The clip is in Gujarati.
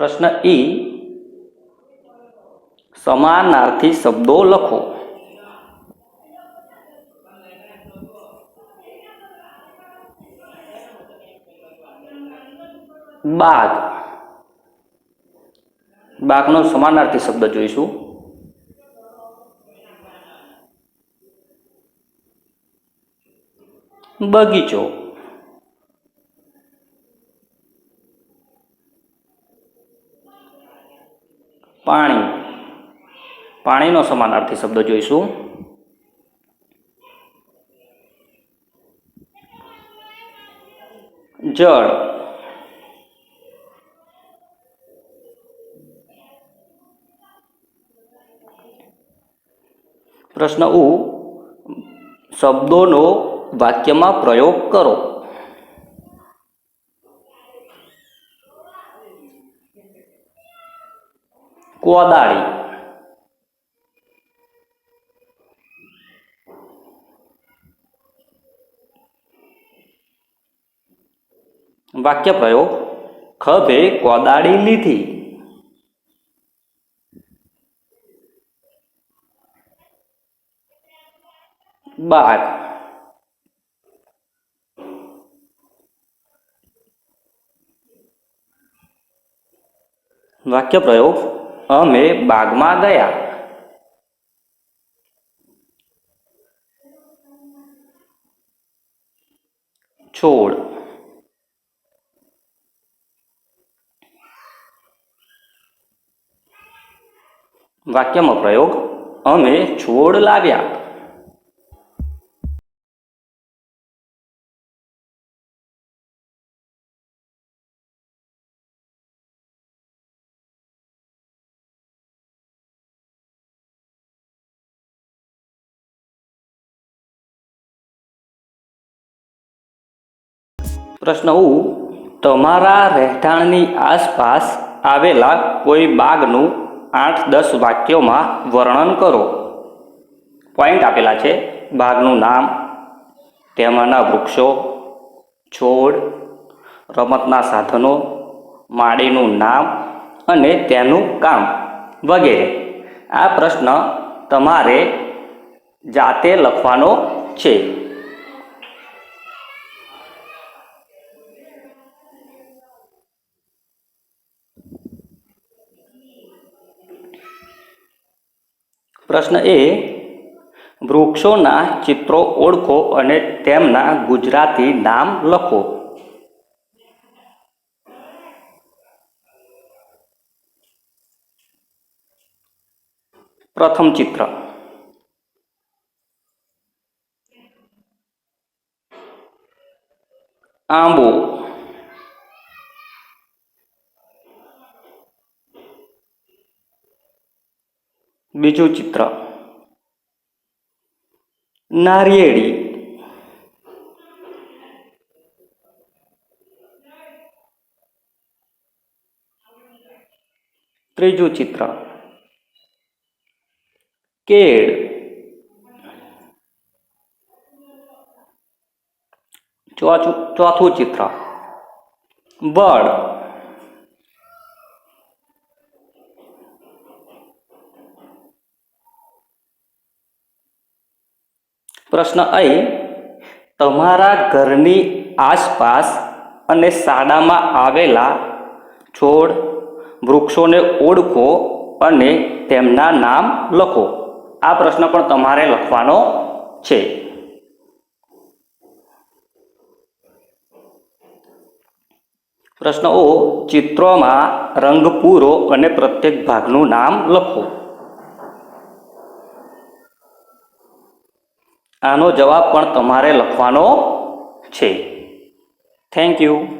પ્રશ્ન ઈ સમાનાર્થી શબ્દો લખો. બાગ બાગનો સમાનાર્થી શબ્દ જોઈશું. બગીચો. પાણી. પાણીનો સમાનાર્થી શબ્દ જોઈશું. જળ. પ્રશ્ન ઉ શબ્દોનો વાક્યમાં પ્રયોગ કરો. કોદાળી વાક્ય પ્રયોગ ખભે કોદાળી લીધી બાગ વાક્ય પ્રયોગ અમે બાગમાં ગયા. છોડ. વાક્યમાં પ્રયોગ અમે છોડ લાવ્યા. પ્રશ્ન ઉ, તમારા રહેઠાણની આસપાસ આવેલા કોઈ બાગનું આઠ દસ વાક્યોમાં વર્ણન કરો. પોઈન્ટ આપેલા છે. બાગનું નામ, તેમાંના વૃક્ષો, છોડ, રમતના સાધનો માળીનું નામ અને તેનું કામ વગેરે. આ પ્રશ્ન તમારે જાતે લખવાનો છે. પ્રશ્ન એ વૃક્ષોના ચિત્રો ઓળખો અને તેમના ગુજરાતી નામ લખો. પ્રથમ ચિત્ર. આંબો. બીજું ચિત્ર નારિયેળી ત્રીજું ચિત્ર કેળ ચોથું ચોથું ચિત્ર વડ પ્રશ્ન અહીં તમારા ઘરની આસપાસ અને શાળામાં આવેલા છોડ વૃક્ષોને ઓળખો અને તેમના નામ લખો. આ પ્રશ્ન પણ તમારે લખવાનો છે. પ્રશ્ન ઓ, ચિત્રોમાં રંગ પૂરો અને પ્રત્યેક ભાગનું નામ લખો. આનો જવાબ પણ તમારે લખવાનો છે. Thank you